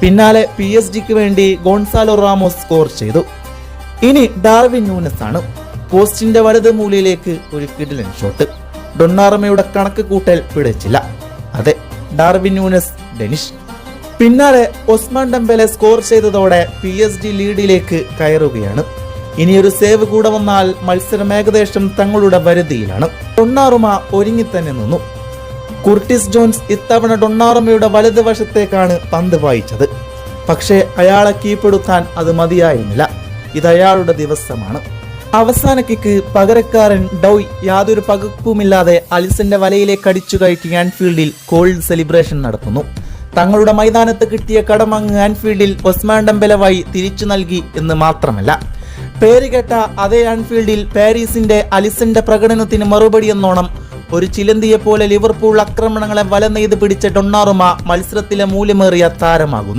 പിന്നാലെ P S ജിക്ക് വേണ്ടി ഗോൺസാലോ റാമോസ് സ്കോർ ചെയ്തു. ഇനി ഡാർവിൻ ന്യൂനസ് ആണ് പോസ്റ്റിന്റെ വലത് മൂലയിലേക്ക് ഒരു കിടിലൻ ഷോട്ട്. ഡൊണ്ണാറമയുടെ കണക്ക് കൂട്ടൽ പിടിച്ചില്ല. അതെ ഡാർവിൻ ന്യൂനസ് ഡെനിഷ്. പിന്നാലെ ഒസ്മാൻ ഡംബെലെ സ്കോർ ചെയ്തതോടെ പി എസ് ഡി ലീഡിലേക്ക് കയറുകയാണ്. ഇനിയൊരു സേവ് കൂടെ വന്നാൽ മത്സരം ഏകദേശം തങ്ങളുടെ വരുതിയിലാണ്. ഡൊണ്ണാറുമ ഒരുങ്ങി തന്നെ നിന്നു. കുർട്ടിസ് ജോൺസ് ഇത്തവണ ഡൊണ്ണാറമ്മയുടെ വലതുവശത്തേക്കാണ് പന്ത് വായിച്ചത്. പക്ഷേ അയാളെ കീഴ്പ്പെടുത്താൻ അത് മതിയായിരുന്നില്ല. ഇത് അയാളുടെ ദിവസമാണ്. അവസാന കിക്ക് പകരക്കാരൻ ഡോയ് യാതൊരു പകുപ്പുമില്ലാതെ അലിസന്റെ വലയിലേക്ക് അടിച്ചു കയറ്റി ആൻഫീൽഡിൽ കോൾഡ് സെലിബ്രേഷൻ നടത്തുന്നു. തങ്ങളുടെ മൈതാനത്ത് കിട്ടിയ കടമങ്ങ് ആൻഫീൽഡിൽ ഒസ്മാൻ ഡംബലവായി തിരിച്ചു നൽകി എന്ന് മാത്രമല്ല. പേരുകേട്ട അതേ ആൻഫീൽഡിൽ പാരീസിന്റെ അലിസന്റെ പ്രകടനത്തിന് മറുപടി എന്നോണം ഒരു ചിലന്തിയെ പോലെ ലിവർപൂൾ ആക്രമണങ്ങളെ വല നെയ്ത് പിടിച്ച ഡൊണ്ണാറുമ മത്സരത്തിലെ മൂല്യമേറിയ താരമാകുന്നു.